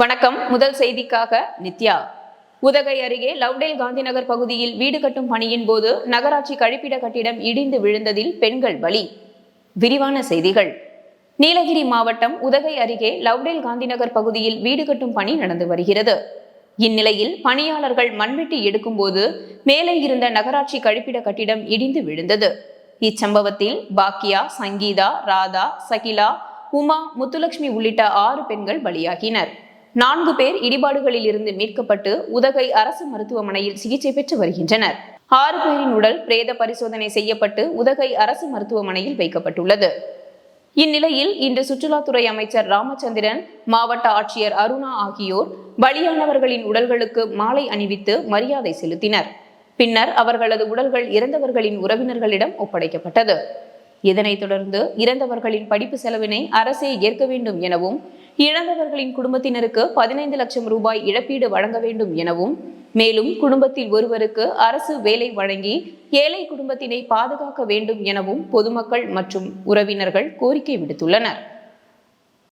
வணக்கம். முதல் செய்திக்காக நித்யா. உதகை அருகே லவ்டேல் காந்திநகர் பகுதியில் வீடு கட்டும் பணியின் போது நகராட்சி கழிப்பிட கட்டிடம் இடிந்து விழுந்ததில் பெண்கள் பலி. விரிவான செய்திகள். நீலகிரி மாவட்டம் உதகை அருகே லவ்டேல் காந்திநகர் பகுதியில் வீடு கட்டும் பணி நடந்து வருகிறது. இந்நிலையில் பணியாளர்கள் மண்வெட்டி எடுக்கும்போது மேலே இருந்த நகராட்சி கழிப்பிட கட்டிடம் இடிந்து விழுந்தது. இச்சம்பவத்தில் பாக்கியா சங்கீதா ராதா சகிலா உமா முத்துலட்சுமி உள்ளிட்ட ஆறு பெண்கள் பலியாகினர். நான்கு பேர் இடிபாடுகளில் இருந்து மீட்கப்பட்டு உதகை அரசு மருத்துவமனையில் சிகிச்சை பெற்று வருகின்றனர். ஆறு பேரின் உடல் பிரேத பரிசோதனை செய்யப்பட்டு உதகை அரசு மருத்துவமனையில் வைக்கப்பட்டுள்ளது. இந்நிலையில் இன்று சுற்றுலாத்துறை அமைச்சர் ராமச்சந்திரன் மாவட்ட ஆட்சியர் அருணா ஆகியோர் பலியானவர்களின் உடல்களுக்கு மாலை அணிவித்து மரியாதை செலுத்தினர். பின்னர் அவர்களது உடல்கள் இறந்தவர்களின் உறவினர்களிடம் ஒப்படைக்கப்பட்டது. இதனைத் தொடர்ந்து இறந்தவர்களின் படிப்பு செலவினை அரசே ஏற்க வேண்டும் எனவும் இழந்தவர்களின் குடும்பத்தினருக்கு பதினைந்து லட்சம் ரூபாய் இழப்பீடு வழங்க வேண்டும் எனவும் மேலும் குடும்பத்தில் ஒருவருக்கு அரசு வேலை வழங்கி ஏழை குடும்பத்தினை பாதுகாக்க வேண்டும் எனவும் பொதுமக்கள் மற்றும் உறவினர்கள் கோரிக்கை விடுத்துள்ளனர்.